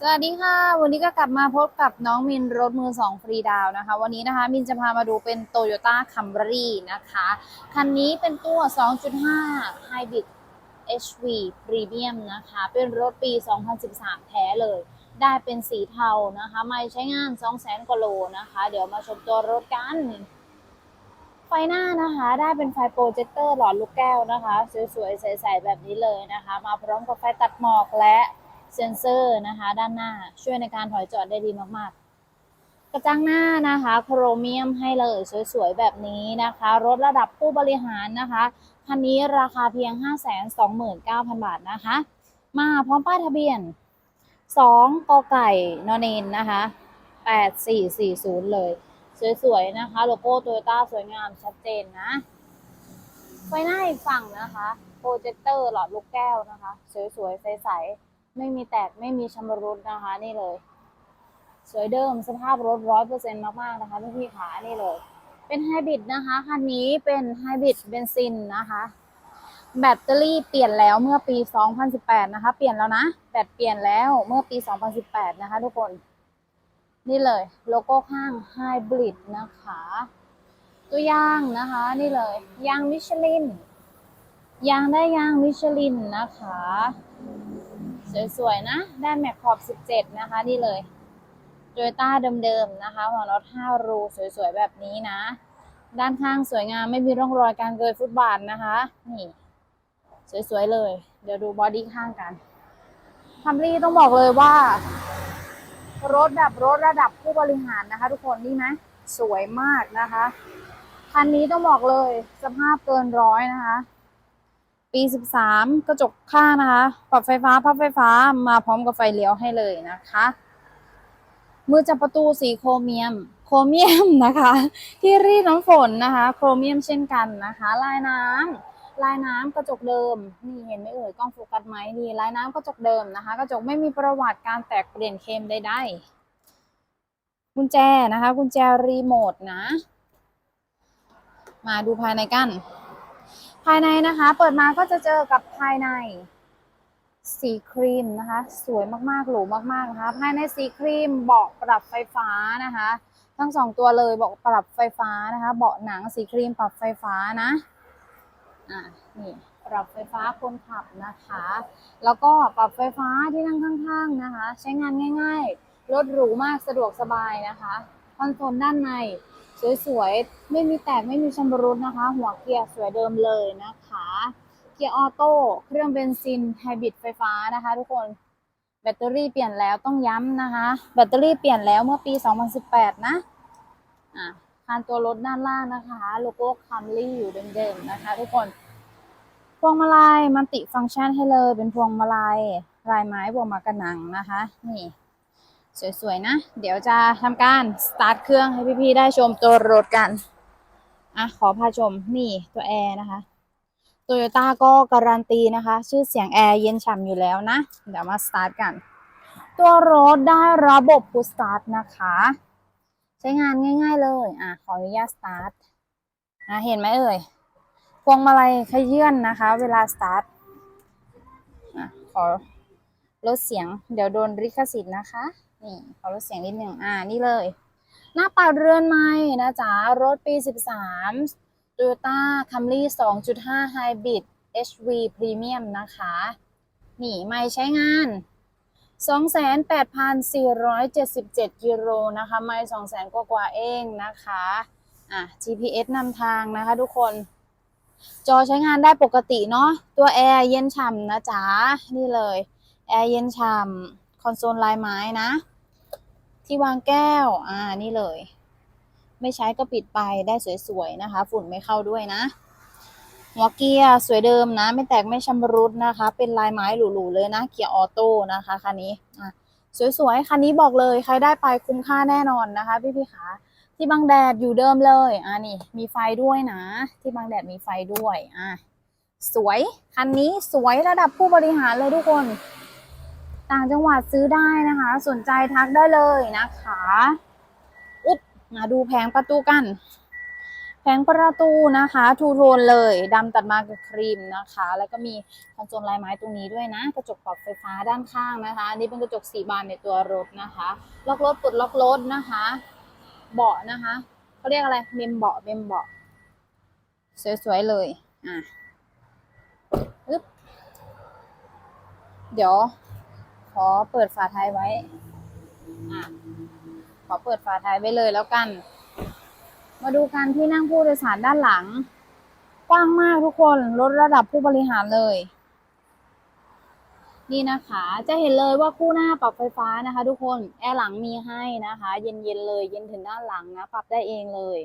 สวัสดีค่ะ วันนี้ก็กลับมาพบกับน้องมินรถมือสองฟรีดาวนะคะ วันนี้นะคะมินจะพามาดูเป็น Toyota Camry นะคะ คันนี้เป็นตัว 2.5 Hybrid HV Premium นะคะ เป็นรถปี 2013 แท้เลย ได้เป็นสีเทานะคะ ไม่ใช้งาน 200,000กว่าโลนะคะ เดี๋ยวมาชมตัวรถกัน ไฟหน้านะคะได้เป็นไฟโปรเจคเตอร์หลอดลูกแก้วนะคะ สวยๆ ใสๆ แบบนี้เลยนะคะ มาพร้อมกับไฟตัดหมอกและ เซ็นเซอร์นะคะ ด้านหน้าช่วยในการถอยจอดได้ดีมากๆ กระจังหน้านะคะ โครเมียมให้เลยสวยๆ แบบนี้นะคะ รถระดับผู้บริหารนะคะคันนี้ราคาเพียง 529,000 บาทนะคะ มาพร้อมป้ายทะเบียน 2กไก่นอนเนนนะคะ 8440 เลย สวยๆ นะคะ โลโก้โตโยต้าสวยงามชัดเจนนะไฟหน้าอีกฝั่งนะคะ โปรเจคเตอร์หลอดลูกแก้วนะคะ สวยๆ ใสๆ ไม่มีแตกไม่มีชำรุดนะคะ นี่เลย สวยเดิมสภาพรถร้อยเปอร์เซ็นต์มากๆนะคะพี่ๆขานี่เลย เป็นไฮบริดนะคะคันนี้เป็นไฮบริดเบนซินนะคะ แบตเตอรี่เปลี่ยนแล้วเมื่อปี 2018 นะคะ เปลี่ยนแล้วนะแบตเปลี่ยนแล้วเมื่อปี 2018 นะคะ ทุกคน นี่เลย โลโก้ข้างไฮบริดนะคะตัวยางนะคะ นี่เลยยางมิชลินยางได้ยางมิชลินนะคะ สวยๆนะ ได้แม็กขอบ 17 นะคะ นี่เลยโตโยต้าเดิมๆนะคะหัวน็อต5รูสวยๆ แบบนี้นะ ด้านข้างสวยงามไม่มีร่องรอยการเกิดฟุตบาทนะคะ นี่ สวยๆ เลย เดี๋ยวดูบอดี้ข้างกันคัมรี่ต้องบอกเลยว่า รถแบบรถระดับผู้บริหารนะคะ ทุกคนนี่ไหมสวยมากนะคะ คันนี้ต้องบอกเลยสภาพเกินร้อยนะคะ ปี 13 กระจกข้างนะคะ ปรับไฟฟ้าพับไฟฟ้ามาพร้อมกับไฟเลี้ยวให้เลยนะคะ มือจับประตูสีโครเมียม โครเมียมนะคะ ที่รีดน้ำฝนนะคะ โครเมียมเช่นกันนะคะ ลายน้ำลายน้ำกระจกเดิม นี่เห็นไหมเอ่ยกล้องโฟกัสไหมนี่ลายน้ำกระจกเดิมนะคะ กระจกไม่มีประวัติการแตกเปลี่ยนเคมใดๆกุญแจนะคะกุญแจรีโมทนะ มาดูภายในกัน ภายในนะคะ เปิดมาก็จะเจอกับภายในสีครีมนะคะ สวยมากๆหรูมากๆนะคะ ภายในสีครีมเบาะปรับไฟฟ้านะคะ ทั้งสองตัวเลยเบาะปรับไฟฟ้านะคะ เบาะหนังสีครีมปรับไฟฟ้านะอ่านี่ปรับไฟฟ้าคนขับนะคะ แล้วก็ปรับไฟฟ้าที่นั่งข้างๆนะคะ ใช้งานง่าย ๆ รถหรูมากสะดวกสบายนะคะคอนโซลด้านใน สวยๆ ไม่มีแตกไม่มีชำรุดนะคะ หัวเกียร์สวยเดิมเลยนะคะ เกียร์ออโต้เครื่องเบนซินไฮบริดไฟฟ้านะคะ ทุกคนแบตเตอรี่เปลี่ยนแล้วต้องย้ำนะคะ แบตเตอรี่เปลี่ยนแล้วเมื่อปี 2018 นะอะคานตัวรถด้านล่างนะคะ โลโก้คัมรี่อยู่เดิมๆนะคะ ทุกคนพวงมาลัยมันติฟังก์ชันให้เลยเป็นพวงมาลัยลายไม้บวกมากระหนังนะคะ นี่ สวยๆนะ เดี๋ยวจะทำการสตาร์ทเครื่องให้พี่ๆได้ชมตัวรถกัน อะ ขอพาชมนี่ตัวแอร์นะคะโตโยต้าก็การันตีนะคะ ชื่อเสียงแอร์เย็นฉ่ำอยู่แล้วนะ เดี๋ยวมาสตาร์ทกัน ตัวรถได้ระบบพุสตาร์ทนะคะ ใช้งานง่าย ๆเลย อะ ขออนุญาตสตาร์ทอะเห็นไหมเอ่ยพวงมาลัยขยื่นนะคะ เวลาสตาร์ทอะขอลดเสียงเดี๋ยวโดนลิขสิทธิ์นะคะ นี่ขอลดเสียงนิดหนึ่งอ่านี่เลย หน้าปัดเรือนไม้นะจ๊ะรถปี 13 Toyota Camry 2.5 Hybrid HV Premium นะคะ นี่ไม่ใช้งาน 28,477 กิโลนะคะ ไม่200,000 กว่ากว่าเองนะคะอะ GPS นำทางนะคะทุกคน จอใช้งานได้ปกติเนาะตัวแอร์เย็นฉ่ำนะจ๊ะ นี่เลย แอร์เย็นฉ่ำคอนโซลลายไม้นะ ที่วางแก้ว อ่า นี่เลย ไม่ใช้ก็ปิดไปได้สวยๆนะคะ ฝุ่นไม่เข้าด้วยนะ หัวเกียร์สวยเดิมนะ ไม่แตกไม่ชำรุดนะคะ เป็นลายไม้หรูๆเลยนะ เกียร์ออโต้นะคะคันนี้อะสวยๆคันนี้บอกเลยใครได้ไปคุ้มค่าแน่นอนนะคะ พี่ๆขาที่บังแดดอยู่เดิมเลยอ่านี่มีไฟด้วยนะ ที่บังแดดมีไฟด้วยอะสวย คันนี้สวยระดับผู้บริหารเลยทุกคน ต่างจังหวัดซื้อได้นะคะ สนใจทักได้เลยนะคะอุ๊บมาดูแผงประตูกัน แผงประตูนะคะ ทูโทนเลยดำตัดมากับครีมนะคะ แล้วก็มีคอนโซลลายไม้ตรงนี้ด้วยนะ กระจกปรับไฟฟ้าด้านข้างนะคะอันนี้เป็นกระจกสีบานในตัวรถนะคะ ล็อกรถปลดล็อกรถนะคะ เบาะนะคะเขาเรียกอะไรเมมเบาะเมมเบาะสวยๆเลยอะอึ๊บเดี๋ยว ขอเปิดฝาท้ายไว้อะขอเปิดฝาท้ายไว้เลยแล้วกัน มาดูกันที่นั่งผู้โดยสารด้านหลัง กว้างมากทุกคนลดระดับผู้บริหารเลย นี่นะคะ จะเห็นเลยว่าคู่หน้าปรับไฟฟ้านะคะ ทุกคนแอร์หลังมีให้นะคะ เย็นๆเลย เย็นถึงด้านหลังนะ ปรับได้เองเลย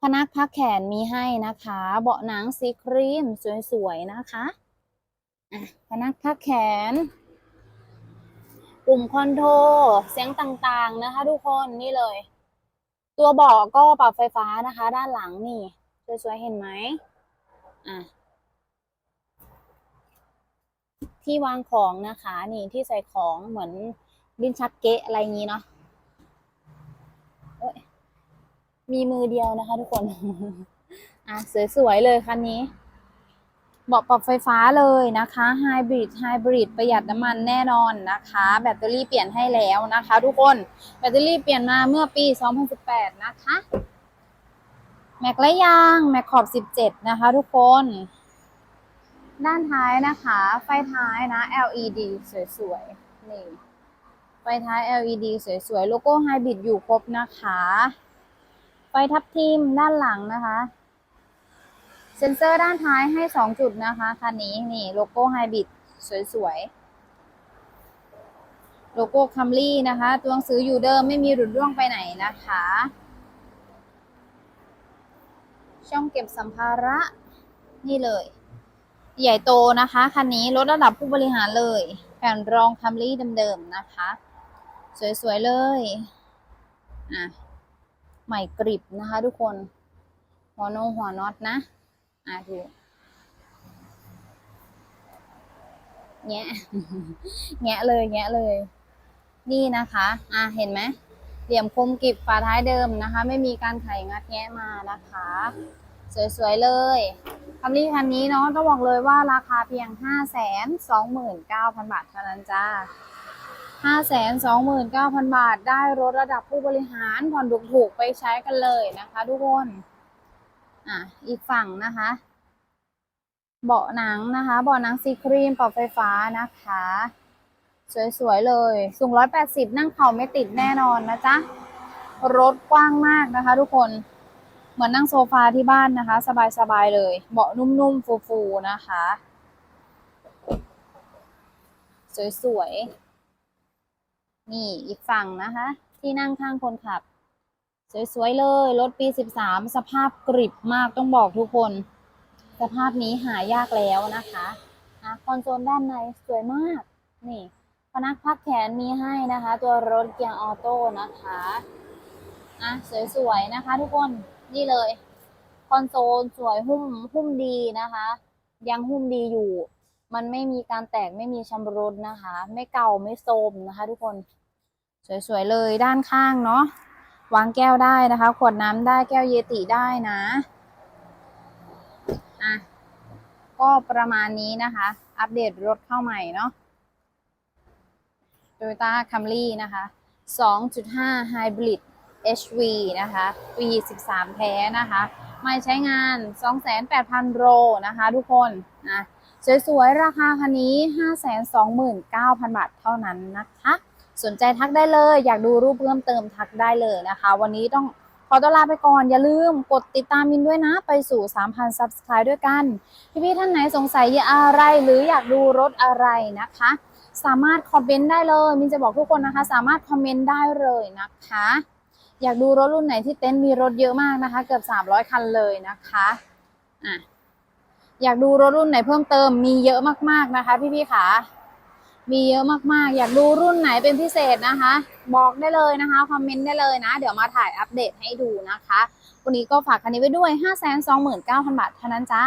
พนักพักแขนมีให้นะคะ เบาะหนังสีครีมสวยๆนะคะอะพนักพักแขน ปุ่มคอนโทรลเสียงต่างๆนะคะ ทุกคนนี่เลย ตัวเบาะก็ปรับไฟฟ้านะคะ ด้านหลังนี่สวยๆเห็นไหมอะที่วางของนะคะ นี่ที่ใส่ของเหมือนลิ้นชักเกะอะไรอย่างนี้เนาะมีมือเดียวนะคะ ทุกคน อะสวยๆเลยคันนี้ เบาะปรับไฟฟ้าเลยนะคะไฮบริดไฮบริดประหยัดน้ำมันแน่นอนนะคะ แบตเตอรี่เปลี่ยนให้แล้วนะคะ ทุกคนแบตเตอรี่เปลี่ยนมาเมื่อปี 2018 นะคะแม็กและยางแม็กขอบ 17 นะคะ ทุกคน ด้านท้ายนะคะ ไฟท้ายนะ LED สวยๆนี่ไฟท้าย LED สวยๆ โลโก้ไฮบริดอยู่ครบนะคะ ไฟทับทิมด้านหลังนะคะ เซ็นเซอร์ด้านท้ายให้ 2 จุดนะคะคันนี้นี่โลโก้ไฮบริดสวยๆ โลโก้คัมรี่นะคะ ตัวหนังสืออยู่เดิมไม่มีหลุดร่วงไปไหนนะคะ ช่องเก็บสัมภาระนี่เลย ใหญ่โตนะคะคันนี้ลดระดับผู้บริหารเลยแผ่นรองคัมรี่เดิมๆนะคะ สวยๆ เลยอะใหม่กริบนะคะทุกคนหัวโนหัวน็อตนะ อะดูแงะแงะเลยแงะเลย นี่นะคะ อะเห็นไหมเหลี่ยมคมกริบฝาท้ายเดิมนะคะ ไม่มีการไขงัดแงะมานะคะ สวยๆเลยคัมรี่คันนี้เนาะต้องบอกเลยว่าราคาเพียง 5 2 9 0 0 0 บาทเท่านั้นจ้า5 2 9 0 0 0 บาท ได้รถระดับผู้บริหารผ่อนถูกๆไปใช้กันเลยนะคะทุกคน อะอีกฝั่งนะคะ เบาะหนังนะคะ เบาะหนังสีครีมปรับไฟฟ้านะคะ สวยๆเลย สูง 180 นั่งเข่าไม่ติดแน่นอนนะจ๊ะ รถกว้างมากนะคะ ทุกคน เหมือนนั่งโซฟาที่บ้านนะคะ สบายๆเลย เบาะนุ่มๆ ฟูๆ นะคะ สวยๆ นี่อีกฝั่งนะคะ ที่นั่งข้างคนขับ สวยๆเลย รถปี 13 สภาพกริบมากต้องบอกทุกคน สภาพนี้หายากแล้วนะคะะคอนโซลด้านในสวยมาก นี่พนักพักแขนมีให้นะคะ ตัวรถเกียร์ออโต้นะคะอะสวยๆนะคะ ทุกคนนี่เลย คอนโซลสวยหุ้มหุ้มดีนะคะ ยังหุ้มดีอยู่ มันไม่มีการแตกไม่มีชำรุดนะคะ ไม่เก่าไม่โทรมนะคะ ทุกคน สวยๆเลยด้านข้างเนาะ วางแก้วได้นะคะ ขวดน้ำได้แก้วเยติได้นะอะก็ประมาณนี้นะคะ อัปเดตรถเข้าใหม่เนาะ Toyota Camry นะคะ 2.5 Hybrid HV นะคะปี13 แท้นะคะ ไม่ใช้งาน 28,000โลนะคะ ทุกคนนะสวยๆ ราคาคันนี้ 529,000 บาทเท่านั้นนะคะ สนใจทักได้เลย อยากดูรูปเพิ่มเติมทักได้เลยนะคะ วันนี้ต้องขอตัวลาไปก่อน อย่าลืมกดติดตามมินด้วยนะ ไปสู่ 3,000 Subscribe ด้วยกัน พี่ๆท่านไหนสงสัยอะไร หรืออยากดูรถอะไรนะคะ สามารถคอมเมนต์ได้เลย มินจะบอกทุกคนนะคะ สามารถคอมเมนต์ได้เลยนะคะ อยากดูรถรุ่นไหนที่เต็นท์มีรถเยอะมากนะคะ เกือบ 300 คันเลยนะคะอะอยากดูรถรุ่นไหนเพิ่มเติมมีเยอะมากๆนะคะ พี่ๆค่ะ มีเยอะมากๆ อยากดูรุ่นไหนเป็นพิเศษนะคะ บอกได้เลยนะคะ คอมเมนต์ได้เลยนะ เดี๋ยวมาถ่ายอัปเดตให้ดูนะคะ วันนี้ก็ฝากคันนี้ไว้ด้วย 529,000 บาทเท่านั้นจ้า